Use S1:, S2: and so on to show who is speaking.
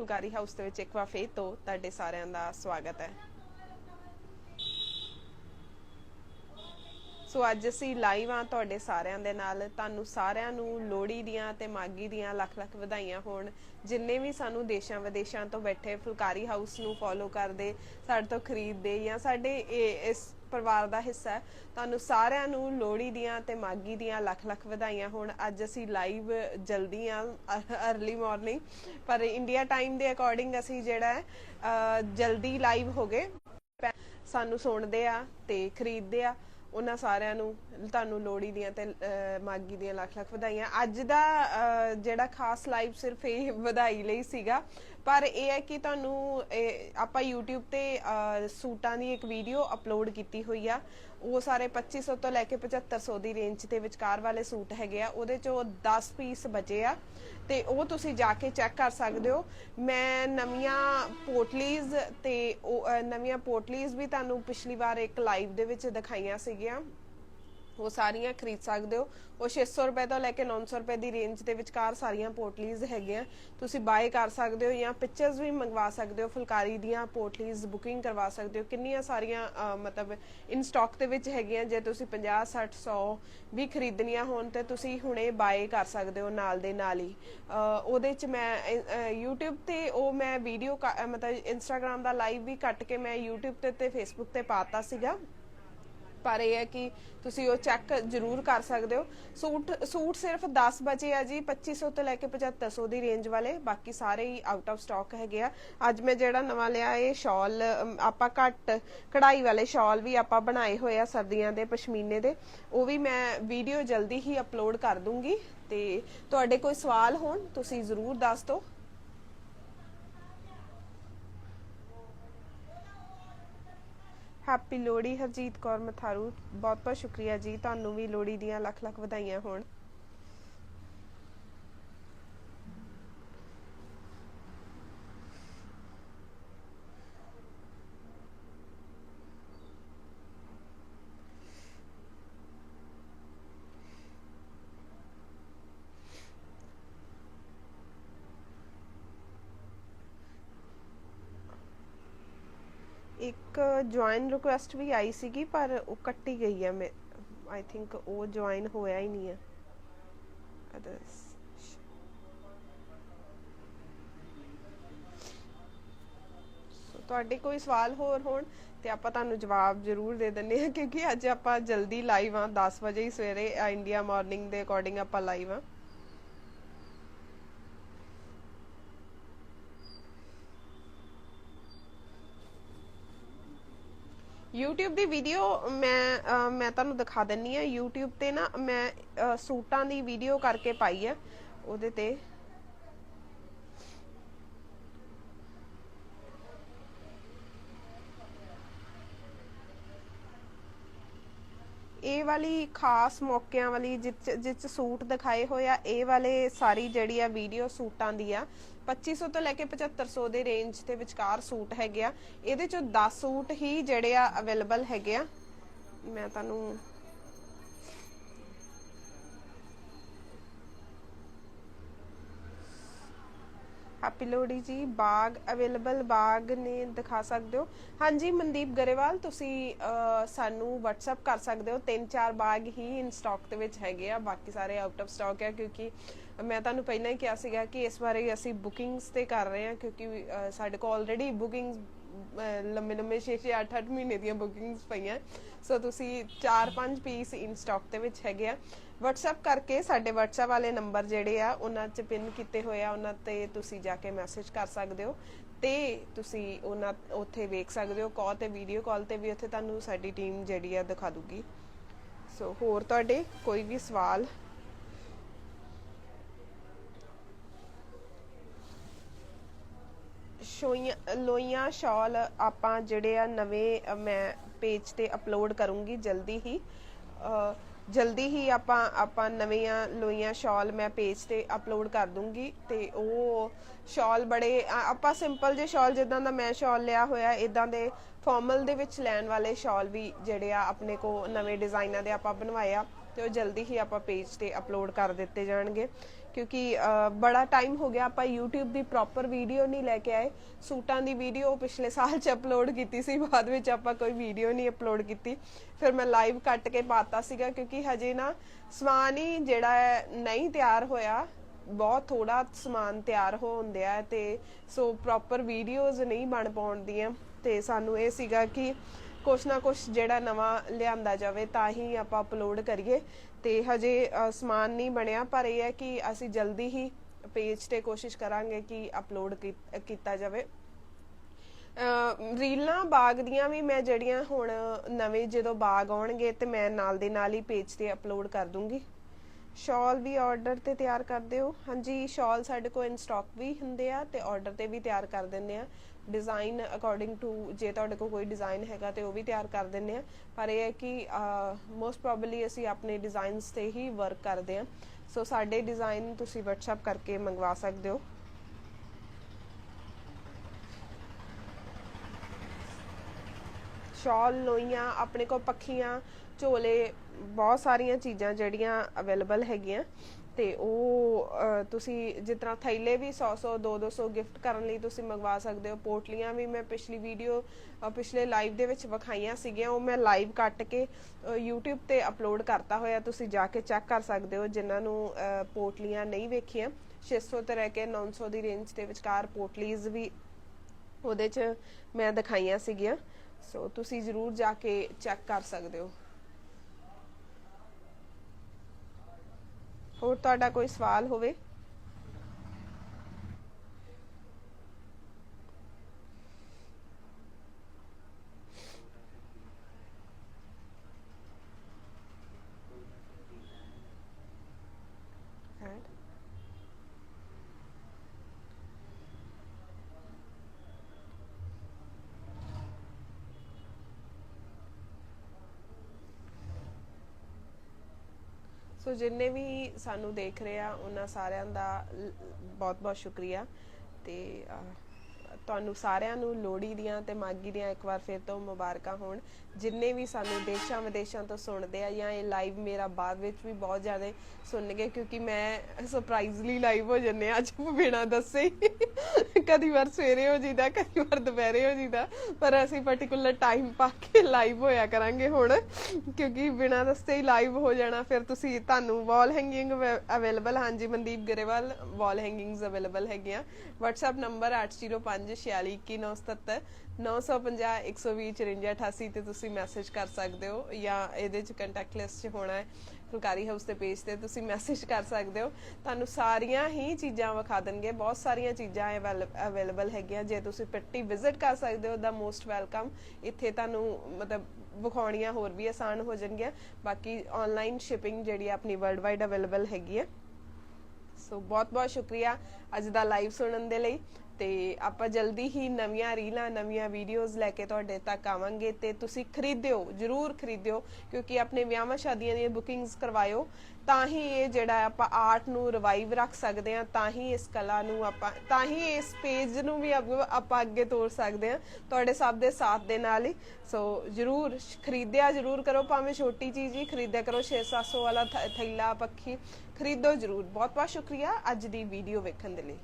S1: Phulkari house ਦੇ ਵਿੱਚ ਇੱਕ ਵਾਰ ਫੇਰ ਤੋਂ ਤੁਹਾਡੇ ਸਾਰਿਆਂ ਦਾ ਸਵਾਗਤ ਹੈ। ਸੋ ਅੱਜ ਅਸੀਂ ਲਾਈਵ ਆ ਤੁਹਾਡੇ ਸਾਰਿਆਂ ਦੇ ਨਾਲ। ਤੁਹਾਨੂੰ ਸਾਰਿਆਂ ਨੂੰ ਲੋਹੜੀ ਦੀਆਂ ਤੇ ਮਾਗੀ ਦੀਆਂ ਲੱਖ ਲੱਖ ਵਧਾਈਆਂ ਹੋਣ। ਜਿੰਨੇ ਵੀ ਸਾਨੂੰ ਦੇਸ਼ਾਂ ਵਿਦੇਸ਼ਾਂ ਤੋਂ ਬੈਠੇ ਫੁਲਕਾਰੀ ਹਾਊਸ ਨੂੰ ਫੋਲੋ ਕਰਦੇ, ਸਾਡੇ ਤੋਂ ਖਰੀਦਦੇ ਜਾਂ ਸਾਡੇ ਇਸ ਪਰਿਵਾਰ ਦਾ ਹਿੱਸਾ ਹੈ। ਤੁਹਾਨੂੰ ਸਾਰਿਆਂ ਨੂੰ ਲੋਹੜੀ ਦੀਆਂ ਤੇ ਮਾਗੀ ਦੀਆਂ ਲੱਖ ਲੱਖ ਵਧਾਈਆਂ ਹੋਣ। ਅੱਜ ਅਸੀਂ ਲਾਈਵ ਜਲਦੀ ਆ अर्ਲੀ ਮਾਰਨਿੰਗ ਪਰ ਇੰਡੀਆ ਟਾਈਮ ਦੇ ਅਕੋਰਡਿੰਗ ਅਸੀਂ ਜਿਹੜਾ ਹੈ ਜਲਦੀ ਲਾਈਵ ਹੋ ਗਏ। ਪੈ- ਸਾਨੂੰ ਸੁਣਦੇ ਆ ਤੇ ਖਰੀਦਦੇ ਆ। ਉਹਨਾਂ ਸਾਰਿਆਂ ਨੂੰ ਤੁਹਾਨੂੰ ਲੋਹੜੀ ਦੀਆਂ ਤੇ ਅਹ, ਮਾਗੀ ਦੀਆਂ ਲੱਖ ਲੱਖ ਵਧਾਈਆਂ। ਅੱਜ ਦਾ ਅਹ, ਜਿਹੜਾ ਖਾਸ ਲਾਈਵ ਸਿਰਫ ਇਹ ਵਧਾਈ ਲਈ ਸੀਗਾ ਪਰ ਇਹ ਹੈ ਕਿ ਤੁਹਾਨੂੰ ਆਪਾਂ YouTube ਤੇ ਸੂਟਾਂ ਦੀ ਇੱਕ ਵੀਡੀਓ ਅਪਲੋਡ ਕੀਤੀ ਹੋਈ ਆ। ਉਹ ਸਾਰੇ 2500 ਤੋਂ ਲੈ ਕੇ 7500 ਦੀ ਰੇਂਜ ਦੇ ਵਿਚਕਾਰ ਵਾਲੇ ਸੂਟ ਹੈਗੇ ਆ। ਉਹਦੇ ਚੋਂ 10 ਪੀਸ ਬਚੇ ਆ। ਤੇ ਉਹ ਤੁਸੀਂ ਜਾ ਕੇ ਚੈੱਕ ਕਰ ਸਕਦੇ ਹੋ। ਮੈਂ ਨਵੀਆਂ ਪੋਟਲੀਜ਼ ਤੇ ਉਹ, ਨਵੀਆਂ ਪੋਟਲੀਜ਼ ਵੀ ਤੁਹਾਨੂੰ ਪਿਛਲੀ ਵਾਰ ਇੱਕ ਲਾਈਵ ਦੇ ਵਿੱਚ ਦਿਖਾਈਆਂ ਸੀਗੀਆਂ। ਉਹ ਸਾਰੀਆਂ ਖਰੀਦ ਸਕਦੇ ਹੋ। ਉਹ 600 ਰੁਪਏ ਤੋਂ ਲੈ ਕੇ 900 ਰੁਪਏ ਦੀ ਰੇਂਜ ਦੇ ਵਿਚਕਾਰ ਸਾਰੀਆਂ ਪੋਟਲੀਜ਼ ਹੈਗੀਆਂ। ਤੁਸੀਂ ਬਾਏ ਕਰ ਸਕਦੇ ਹੋ ਜਾਂ ਪਿਕਚਰਸ ਵੀ ਮੰਗਵਾ ਸਕਦੇ ਹੋ ਫੁਲਕਾਰੀ ਦੀਆਂ ਪੋਟਲੀਜ਼ ਬੁਕਿੰਗ ਕਰਵਾ ਸਕਦੇ ਹੋ। ਕਿੰਨੀਆਂ ਸਾਰੀਆਂ ਮਤਲਬ ਇਨ ਸਟਾਕ ਦੇ ਵਿੱਚ ਹੈਗੀਆਂ ਜੇ ਤੁਸੀਂ 50 60 100 ਵੀ ਖਰੀਦਣੀਆਂ ਹੋਣ ਤੇ ਤੁਸੀਂ ਹੁਣੇ ਬਾਏ ਕਰ ਸਕਦੇ ਹੋ ਨਾਲ ਦੇ ਨਾਲ ਹੀ। ਉਹਦੇ ਚ ਮੈਂ ਅਹ, YouTube ਤੇ ਉਹ ਮੈਂ ਵੀਡੀਓ ਮਤਲਬ Instagram ਦਾ ਲਾਈਵ ਵੀ ਕੱਟ ਕੇ ਮੈਂ YouTube ਤੇ ਤੇ Facebook ਤੇ ਪਾਤਾ ਸੀਗਾ। ਪਰ ਇਹ ਹੈ ਕਿ ਤੁਸੀਂ ਉਹ ਚੈੱਕ ਜ਼ਰੂਰ ਕਰ ਸਕਦੇ ਹੋ। ਸੂਟ ਸੂਟ ਸਿਰਫ 10 ਬਚੇ ਆ ਜੀ 2500 ਤੋਂ ਲੈ ਕੇ 7500 ਦੀ ਰੇਂਜ ਵਾਲੇ ਬਾਕੀ ਸਾਰੇ ਹੀ ਆਊਟ ਆਫ ਸਟਾਕ ਹੈਗੇ ਆ। ਅੱਜ ਮੈਂ ਜਿਹੜਾ ਨਵਾਂ ਲਿਆ ਇਹ ਸ਼ਾਲ ਅਮ, ਆਪਾਂ ਘੱਟ ਕਢਾਈ ਵਾਲੇ ਸ਼ਾਲ ਵੀ ਆਪਾਂ ਬਣਾਏ ਹੋਏ ਆ ਸਰਦੀਆਂ ਦੇ ਪਸ਼ਮੀਨੇ ਦੇ। ਉਹ ਵੀ ਮੈਂ ਵੀਡੀਓ ਜਲਦੀ ਹੀ ਅਪਲੋਡ ਕਰ ਦੂੰਗੀ। ਤੇ ਤੁਹਾਡੇ ਕੋਈ ਸਵਾਲ ਹੋਣ ਤੁਸੀਂ ਜ਼ਰੂਰ ਦੱਸ ਦਿਓ। ਹੈਪੀ ਲੋਹੜੀ ਹਰਜੀਤ ਕੌਰ ਮਥਾਰੂ ਬਹੁਤ ਬਹੁਤ ਸ਼ੁਕਰੀਆ ਜੀ। ਤੁਹਾਨੂੰ ਵੀ ਲੋਹੜੀ ਦੀਆਂ ਲੱਖ ਲੱਖ ਵਧਾਈਆਂ ਹੋਣ। ਇੱਕ ਜੁਆਇਨ ਰਿਕੁਐਸਟ ਵੀ ਆਈ ਸੀਗੀ, ਪਰ ਉਹ ਕੱਟੀ ਗਈ ਹੈ ਮੈਂ। ਆਈ ਥਿੰਕ ਉਹ ਜੁਆਇਨ ਹੋਇਆ ਹੀ ਨਹੀਂ ਹੈ ਅਦਰਸ ਤੁਹਾਡੇ ਕੋਈ ਸਵਾਲ ਹੋਰ ਹੋਣ, ਤੇ ਆਪਾਂ ਤੁਹਾਨੂੰ ਜਵਾਬ ਜ਼ਰੂਰ ਦੇ ਦਿੰਨੇ ਆ ਕਿਉਂਕਿ ਅੱਜ ਆਪਾਂ ਜਲਦੀ ਲਾਈਵ ਆ 10 ਵਜੇ ਹੀ ਸਵੇਰੇ, ਇੰਡੀਆ ਮਾਰਨਿੰਗ ਦੇ ਅਕੋਰਡਿੰਗ ਆਪਾਂ ਲਾਈਵ ਆ YouTube ਦੀ ਵੀਡੀਓ ਮੈਂ ਮੈਂ ਤੁਹਾਨੂੰ ਦਿਖਾ ਦਿੰਨੀ ਆ। YouTube ਤੇ ਨਾ ਮੈਂ ਅਹ, ਸੂਟਾਂ ਦੀ ਵੀਡੀਓ ਕਰਕੇ ਪਾਈ ਆ। ਉਹਦੇ ਤੇ ਇਹ ਵਾਲੀ ਖਾਸ ਮੌਕਿਆਂ ਵਾਲੀ ਜਿਹ ਜਿਹ ਸੂਟ ਦਿਖਾਏ ਹੋਏ ਆ ਇਹ ਵਾਲੇ ਸਾਰੀ ਜਿਹੜੀ ਆ ਵੀਡੀਓ ਸੂਟਾਂ ਦੀ ਆ। 2500 ਤੋਂ ਲੈ ਕੇ 7500 ਦੇ ਰੇਂਜ ਦੇ ਵਿਚਕਾਰ ਸੂਟ ਹੈਗੇ ਆ। ਇਹਦੇ ਚੋਂ 10 ਸੂਟ ਹੀ ਜਿਹੜੇ ਆ ਅਵੇਲੇਬਲ ਹੈਗੇ ਆ। ਮੈਂ ਤੁਹਾਨੂੰ ਹੈਪੀ ਜੀ, ਬਾਗ, ਅਵੇਲੇਬਲ ਬਾਗ ਨੇ ਦਿਖਾ ਸਕਦੇ ਹੋ। ਹਾਂਜੀ, ਮਨਦੀਪ ਗਰੇਵਾਲ, ਤੁਸੀਂ ਸਾਨੂੰ WhatsApp ਕਰ ਸਕਦੇ ਹੋ। ਤਿੰਨ ਚਾਰ ਬਾਗ ਹੀ ਇਨ ਸਟਾਕ ਦੇ ਵਿੱਚ ਹੈਗੇ ਆ। ਬਾਕੀ ਸਾਰੇ ਆਊਟ ਆਫ ਸਟਾਕ ਹੈ ਕਿਉਂਕਿ ਮੈਂ ਤੁਹਾਨੂੰ ਪਹਿਲਾਂ ਹੀ ਕਿਹਾ ਸੀਗਾ ਕਿ ਇਸ ਬਾਰੇ ਅਸੀਂ ਬੁਕਿੰਗਸ ਤੇ ਕਰ ਰਹੇ ਹਾਂ, ਕਿਉਂਕਿ ਸਾਡੇ ਕੋਲ ਆਲਰੇਡੀ ਬੁਕਿੰਗਸ ਲੰਮੇ ਲੰਮੇ 6-6 8-8 ਮਹੀਨੇ ਦੀਆਂ ਬੁਕਿੰਗਸ ਪਈਆਂ। ਸੋ ਤੁਸੀਂ 4-5 ਪੀਸ ਇਨ ਸਟਾਕ ਦੇ ਵਿੱਚ ਹੈਗੇ ਆ। WhatsApp ਕਰਕੇ ਸਾਡੇ WhatsApp ਵਾਲੇ ਨੰਬਰ ਜਿਹੜੇ ਆ, ਉਹਨਾਂ 'ਚ ਪਿਨ ਕੀਤੇ ਹੋਏ ਆ, ਉਹਨਾਂ ਤੇ ਤੁਸੀਂ ਜਾ ਕੇ ਮੈਸੇਜ ਕਰ ਸਕਦੇ ਹੋ ਤੇ ਤੁਸੀਂ ਉਹਨਾਂ, ਉੱਥੇ ਵੇਖ ਸਕਦੇ ਹੋ ਕਾਲ ਤੇ ਵੀਡੀਓ ਕਾਲ ਤੇ ਵੀ ਉੱਥੇ ਤੁਹਾਨੂੰ ਸਾਡੀ ਟੀਮ ਜਿਹੜੀ ਆ ਦਿਖਾ ਦੂਗੀ। ਸੋ ਹੋਰ ਤੁਹਾਡੇ ਕੋਈ ਵੀ ਸਵਾਲ? ਸ਼ੋਈਆਂ, ਲੋਈਆਂ ਸ਼ਾਲ ਆਪਾਂ ਜਿਹੜੇ ਆ ਨਵੇਂ ਮੈਂ ਪੇਜ ਤੇ ਅਪਲੋਡ ਕਰੂੰਗੀ ਜਲਦੀ ਹੀ। ਜਲਦੀ ਹੀ ਆਪਾਂ ਆਪਾਂ ਨਵੀਆਂ ਲੋਈਆਂ ਸ਼ਾਲ ਮੈਂ ਪੇਜ ਤੇ ਅਪਲੋਡ ਕਰ ਦੂੰਗੀ ਤੇ ਉਹ ਸ਼ਾਲ ਬੜੇ ਆਪਾਂ ਸਿੰਪਲ ਜੇ ਸ਼ਾਲ ਜਿੱਦਾਂ ਦਾ ਮੈਂ ਸ਼ਾਲ ਲਿਆ ਹੋਇਆ ਇਦਾਂ ਦੇ ਫਾਰਮਲ ਦੇ ਵਿੱਚ ਲੈਣ ਵਾਲੇ ਸ਼ਾਲ ਵੀ ਜਿਹੜੇ ਆ ਆਪਣੇ ਕੋ ਨਵੇਂ ਡਿਜ਼ਾਈਨਾਂ ਦੇ ਆਪਾਂ ਬਣਵਾਏ ਆ ਤੇ ਉਹ ਜਲਦੀ ਹੀ ਆਪਾਂ ਪੇਜ ਤੇ ਅਪਲੋਡ ਕਰ ਦਿੱਤੇ ਜਾਣਗੇ। ਕਿਉਂਕਿ ਬੜਾ ਟਾਈਮ ਹੋ ਗਿਆ ਆਪਾਂ YouTube ਦੀ ਪ੍ਰੋਪਰ ਵੀਡੀਓ ਨਹੀਂ ਲੈ ਕੇ ਆਏ। ਸੂਟਾਂ ਦੀ ਵੀਡੀਓ ਪਿਛਲੇ ਸਾਲ ਚ ਅਪਲੋਡ ਕੀਤੀ ਸੀ, ਬਾਅਦ ਵਿੱਚ ਆਪਾਂ ਕੋਈ ਵੀਡੀਓ ਨਹੀਂ ਅਪਲੋਡ ਕੀਤੀ। ਫਿਰ ਮੈਂ ਲਾਈਵ ਕੱਟ ਕੇ ਪਾਤਾ ਸੀਗਾ ਕਿਉਂਕਿ ਹਜੇ ਨਾ ਸਮਾਨ ਹੀ ਜਿਹੜਾ ਹੈ ਨਹੀਂ ਤਿਆਰ ਹੋਇਆ। ਬਹੁਤ ਥੋੜਾ ਸਮਾਨ ਤਿਆਰ ਹੋਉਂਦਿਆ ਹੈ ਤੇ ਸੋ ਪ੍ਰੋਪਰ ਵੀਡੀਓਜ਼ ਨਹੀਂ ਬਣ ਪਾਉਂਦੀਆਂ ਤੇ ਸਾਨੂੰ ਇਹ ਸੀਗਾ ਕਿ ਕੁਛ ਨਾ ਕੁਛ ਜਿਹੜਾ ਨਵਾਂ ਲਿਆਂਦਾ ਜਾਵੇ, ਤਾਂ ਹੀ ਆਪਾਂ ਅਪਲੋਡ ਕਰੀਏ। ਤੇ ਹਜੇ ਸਮਾਨ ਨਹੀਂ ਬਣਿਆ, ਪਰ ਇਹ ਹੈ ਕਿ ਅਸੀਂ ਜਲਦੀ ਹੀ ਪੇਜ ਤੇ ਕੋਸ਼ਿਸ਼ ਕਰਾਂਗੇ ਕਿ ਅਪਲੋਡ ਕੀਤਾ ਜਾਵੇ। ਰੀਲਾਂ ਬਾਗ ਦੀਆਂ ਵੀ ਮੈਂ ਜਿਹੜੀਆਂ ਹੁਣ ਨਵੇਂ ਜਦੋਂ ਬਾਗ ਆਉਣਗੇ ਤੇ ਮੈਂ ਨਾਲ ਦੇ ਨਾਲ ਹੀ ਪੇਜ ਤੇ ਅਪਲੋਡ ਕਰ ਦੂੰਗੀ। ਸ਼ਾਲ ਵੀ ਆਰਡਰ ਤੇ ਤਿਆਰ ਕਰਦੇ ਹੋ ਹਾਂਜੀ, ਸ਼ਾਲ ਸਾਡੇ ਕੋਲ ਇਨ ਸਟਾਕ ਵੀ ਹੁੰਦੇ ਆ ਤੇ ਆਰਡਰ ਤੇ ਵੀ ਤਿਆਰ ਕਰ ਦਿੰਦੇ ਆ। ਡਿਜ਼ਾਈਨ ਅਕੋਰਡਿੰਗ ਟੂ ਜੇ ਤੁਹਾਡੇ ਕੋਲ ਕੋਈ ਡਿਜ਼ਾਈਨ ਹੈਗਾ ਤੇ ਉਹ ਵੀ ਤਿਆਰ ਕਰ ਦਿੰਦੇ ਆ ਪਰ ਇਹ ਹੈ ਕਿ ਮੋਸਟ ਪ੍ਰੋਬਬਲੀ ਅਸੀਂ ਆਪਣੇ ਡਿਜ਼ਾਈਨਸ ਤੇ ਹੀ ਵਰਕ ਕਰਦੇ ਆ ਸੋ ਸਾਡੇ ਡਿਜ਼ਾਈਨ ਤੁਸੀਂ WhatsApp ਕਰਕੇ ਮੰਗਵਾ ਸਕਦੇ ਹੋ। ਸ਼ਾਲ, ਲੋਈਆਂ, ਆਪਣੇ ਕੋਲ ਪੱਖੀਆਂ, ਝੋਲੇ, ਬਹੁਤ ਸਾਰੀਆਂ ਚੀਜ਼ਾਂ ਜਿਹੜੀਆਂ ਅਵੇਲੇਬਲ ਹੈਗੀਆਂ। ਤੇ ਉਹ ਤੁਸੀਂ ਜਿਸ ਤਰ੍ਹਾਂ ਥੈਲੇ ਵੀ 100 100 200 200 ਗਿਫਟ ਕਰਨ ਲਈ ਤੁਸੀਂ ਮੰਗਵਾ ਸਕਦੇ ਹੋ। ਪੋਟਲੀਆਂ ਵੀ ਮੈਂ ਪਿਛਲੀ ਵੀਡੀਓ ਪਿਛਲੇ ਲਾਈਵ ਦੇ ਵਿੱਚ ਵਿਖਾਈਆਂ ਸੀਗੀਆਂ। ਉਹ ਮੈਂ ਲਾਈਵ ਕੱਟ ਕੇ YouTube ਤੇ ਅਪਲੋਡ ਕਰਤਾ ਹੋਇਆ। ਤੁਸੀਂ ਜਾ ਕੇ ਚੈੱਕ ਕਰ ਸਕਦੇ ਹੋ, ਜਿਨ੍ਹਾਂ ਨੂੰ ਪੋਟਲੀਆਂ ਨਹੀਂ ਵੇਖੀਆਂ। 600 ਤੋਂ ਲੈ ਕੇ 900 ਦੀ ਰੇਂਜ ਦੇ ਵਿਚਕਾਰ ਪੋਟਲੀਜ਼ ਵੀ ਉਹਦੇ 'ਚ ਮੈਂ ਦਿਖਾਈਆਂ ਸੀਗੀਆਂ। ਸੋ ਤੁਸੀਂ ਜਰੂਰ ਜਾ ਕੇ ਚੈੱਕ ਕਰ ਸਕਦੇ ਹੋ। ਹੋਰ ਤੁਹਾਡਾ ਕੋਈ ਸਵਾਲ ਹੋਵੇ? ਸੋ ਜਿੰਨੇ ਵੀ ਸਾਨੂੰ ਦੇਖ ਰਹੇ ਆ, ਉਹਨਾਂ ਸਾਰਿਆਂ ਦਾ ਬਹੁਤ ਬਹੁਤ ਸ਼ੁਕਰੀਆ। ਤੇ ਤੁਹਾਨੂੰ ਸਾਰਿਆਂ ਨੂੰ ਲੋਹੜੀ ਦੀਆਂ ਤੇ ਮਾਗੀ ਦੀਆਂ ਇੱਕ ਵਾਰ ਫਿਰ ਤੋਂ ਮੁਬਾਰਕਾਂ ਹੋਣ। ਜਿੰਨੇ ਵੀ ਸਾਨੂੰ ਦੇਸ਼ਾਂ ਵਿਦੇਸ਼ਾਂ ਤੋਂ ਸੁਣਦੇ ਆ ਜਾਂ ਇਹ ਲਾਈਵ ਮੇਰਾ ਬਾਅਦ ਵਿੱਚ ਵੀ ਬਹੁਤ ਜ਼ਿਆਦਾ ਸੁਣਨਗੇ, ਕਿਉਂਕਿ ਮੈਂ ਸਰਪ੍ਰਾਈਜ਼ਲੀ ਲਾਈਵ ਹੋ ਜੰਨੇ ਅੱਜ, ਬਿਨਾਂ ਦੱਸੇ। ਕਦੀ ਵਾਰ ਸਵੇਰੇ ਹੋ ਜੀਦਾ ਕਦੀ ਵਾਰ ਦੁਪਹਿਰੇ ਹੋ ਜੀਦਾ ਪਰ ਅਸੀਂ ਪਾਰਟਿਕੂਲਰ ਟਾਈਮ ਪਾ ਕੇ ਲਾਈਵ ਹੋਇਆ ਕਰਾਂਗੇ ਹੁਣ, ਕਿਉਂਕਿ ਬਿਨਾਂ ਦੱਸੇ ਹੀ ਲਾਈਵ ਹੋ ਜਾਣਾ, ਫਿਰ ਤੁਸੀਂ ਤੁਹਾਨੂੰ ਵਾਲ ਹੈਂਗਿੰਗ ਅਵੇਲੇਬਲ ਹਾਂਜੀ Mandeep Grewal wall hangings available ਹੈਗੀਆਂ WhatsApp ਨੰਬਰ 8056219977 950 120 5488 ਤੇ ਤੁਸੀਂ ਮੈਸੇਜ ਕਰ ਸਕਦੇ ਹੋ ਜਾਂ ਇਹਦੇ ਚ ਕੰਟੈਕਟ ਲਿਸਟ 'ਚ ਹੋਣਾ ਹੈ। ਫੁਲਕਾਰੀ ਹਾਊਸ ਦੇ ਪੇਜ ਤੇ ਤੁਸੀਂ ਮੈਸੇਜ ਕਰ ਸਕਦੇ ਹੋ। ਤੁਹਾਨੂੰ ਸਾਰੀਆਂ ਹੀ ਚੀਜ਼ਾਂ ਵਿਖਾ ਦੇਣਗੇ। ਬਹੁਤ ਸਾਰੀਆਂ ਚੀਜ਼ਾਂ ਅਵੇਲੇਬਲ ਹੈਗੀਆਂ। ਜੇ ਤੁਸੀਂ ਪੱਟੀ ਵਿਜ਼ਿਟ ਕਰ ਸਕਦੇ ਹੋ ਦਾ ਮੋਸਟ ਵੈਲਕਮ ਇੱਥੇ ਤੁਹਾਨੂੰ ਮਤਲਬ ਵਿਖਾਉਣੀਆਂ ਹੋਰ ਵੀ ਆਸਾਨ ਹੋ ਜਾਣਗੀਆਂ। ਬਾਕੀ ਆਨਲਾਈਨ ਸ਼ਿਪਿੰਗ ਜਿਹੜੀ ਆਪਣੀ ਵਰਲਡ ਵਾਈਡ ਅਵੇਲੇਬਲ ਹੈਗੀ ਹੈ ਸੋ ਬਹੁਤ ਬਹੁਤ ਸ਼ੁਕਰੀਆ ਅੱਜ ਦਾ ਲਾਈਵ ਸੁਣਨ ਦੇ ਲਈ। ਤੇ ਆਪਾਂ ਜਲਦੀ ਹੀ ਨਵੀਆਂ ਰੀਲਾਂ, ਨਵੀਆਂ ਵੀਡੀਓਜ਼ ਲੈ ਕੇ ਤੁਹਾਡੇ ਤੱਕ ਆਵਾਂਗੇ ਤੇ ਤੁਸੀਂ ਖਰੀਦਿਓ, ਜਰੂਰ ਖਰੀਦਿਓ, ਕਿਉਂਕਿ ਆਪਣੇ ਵਿਆਹਾਂ ਸ਼ਾਦੀਆਂ ਦੀਆਂ ਬੁਕਿੰਗਸ ਕਰਵਾਇਓ, ਤਾਂ ਹੀ ਇਹ ਜਿਹੜਾ ਆਪਾਂ ਆਰਟ ਨੂੰ ਰਿਵਾਈਵ ਰੱਖ ਸਕਦੇ ਹਾਂ, ਤਾਂ ਹੀ ਇਸ ਕਲਾ ਨੂੰ ਆਪਾਂ, ਤਾਂ ਹੀ ਇਸ ਪੇਜ ਨੂੰ ਵੀ ਆਪਾਂ ਅੱਗੇ ਤੋਰ ਸਕਦੇ ਹਾਂ, ਤੁਹਾਡੇ ਸਭ ਦੇ ਸਾਥ ਦੇ ਨਾਲ ਹੀ। ਸੋ ਜਰੂਰ ਖਰੀਦਿਆ ਜਰੂਰ ਕਰੋ, ਭਾਵੇਂ ਛੋਟੀ ਚੀਜ਼ ਹੀ ਖਰੀਦਿਆ ਕਰੋ 6-700 ਵਾਲਾ ਥੈਲਾ, ਪੱਖੀ, ਖਰੀਦੋ ਜਰੂਰ। ਬਹੁਤ ਬਹੁਤ ਸ਼ੁਕਰੀਆ ਅੱਜ ਦੀ ਵੀਡੀਓ ਵੇਖਣ ਦੇ ਲਈ।